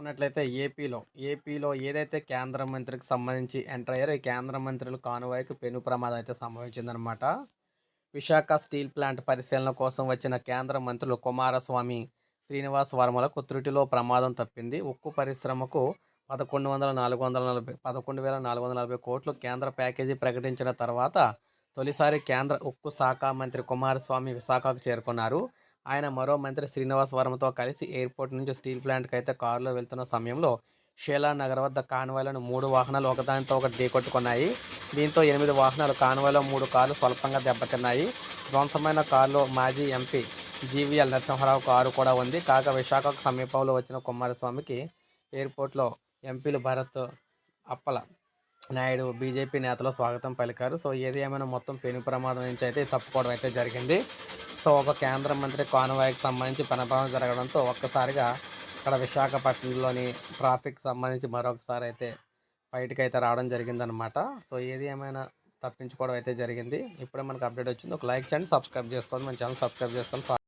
చూసుకున్నట్లయితే ఏపీలో ఏపీలో ఏదైతే కేంద్ర మంత్రికి సంబంధించి ఎంటర్ అయ్యారో ఈ కేంద్ర మంత్రులు కానువాయికి పెను ప్రమాదం అయితే సంభవించిందనమాట విశాఖ స్టీల్ ప్లాంట్ పరిశీలన కోసం వచ్చిన కేంద్ర మంత్రులు కుమారస్వామి శ్రీనివాస్ వర్మలకు త్రుటిలో ప్రమాదం తప్పింది. ఉక్కు పరిశ్రమకు పదకొండు వందల నాలుగు వందల నలభై పదకొండు వేల నాలుగు వందల నలభై కోట్లు కేంద్ర ప్యాకేజీ ప్రకటించిన తర్వాత తొలిసారి కేంద్ర ఉక్కు శాఖ మంత్రి కుమారస్వామి విశాఖకు చేరుకున్నారు. ఆయన మరో మంత్రి శ్రీనివాస్ వర్మతో కలిసి ఎయిర్పోర్ట్ నుంచి స్టీల్ ప్లాంట్కి అయితే కారులో వెళ్తున్న సమయంలో షేలా నగర్ వద్ద కాన్వాయ్లను మూడు వాహనాలు ఒకదానితో ఒకటి ఢీకొట్టుకున్నాయి. దీంతో ఎనిమిది వాహనాలు కాన్వాయ్లో మూడు కార్లు స్వల్పంగా దెబ్బతిన్నాయి. ధ్వంసమైన కారులో మాజీ ఎంపీ జీవీఎల్ నరసింహారావు కారు కూడా ఉంది. కాగా విశాఖకు సమీపంలో వచ్చిన కుమారస్వామికి ఎయిర్పోర్ట్లో ఎంపీలు భరత్ అప్పల నాయుడు బీజేపీ నేతలు స్వాగతం పలికారు. సో ఏది ఏమైనా మొత్తం పెను ప్రమాదం నుంచి అయితే తప్పుకోవడం అయితే జరిగింది. ఒక కేంద్ర మంత్రి కాన్వాయ్కి సంబంధించి పనభావం జరగడంతో ఒక్కసారిగా ఇక్కడ విశాఖపట్నంలోని ట్రాఫిక్ సంబంధించి మరొకసారి అయితే బయటకు అయితే రావడం జరిగిందనమాట సో ఏది ఏమైనా తప్పించుకోవడం అయితే జరిగింది. ఇప్పుడే మనకు అప్డేట్ వచ్చింది. ఒక లైక్ చేయండి సబ్స్క్రైబ్ చేసుకోండి. మన ఛానల్ సబ్స్క్రైబ్ చేసుకొని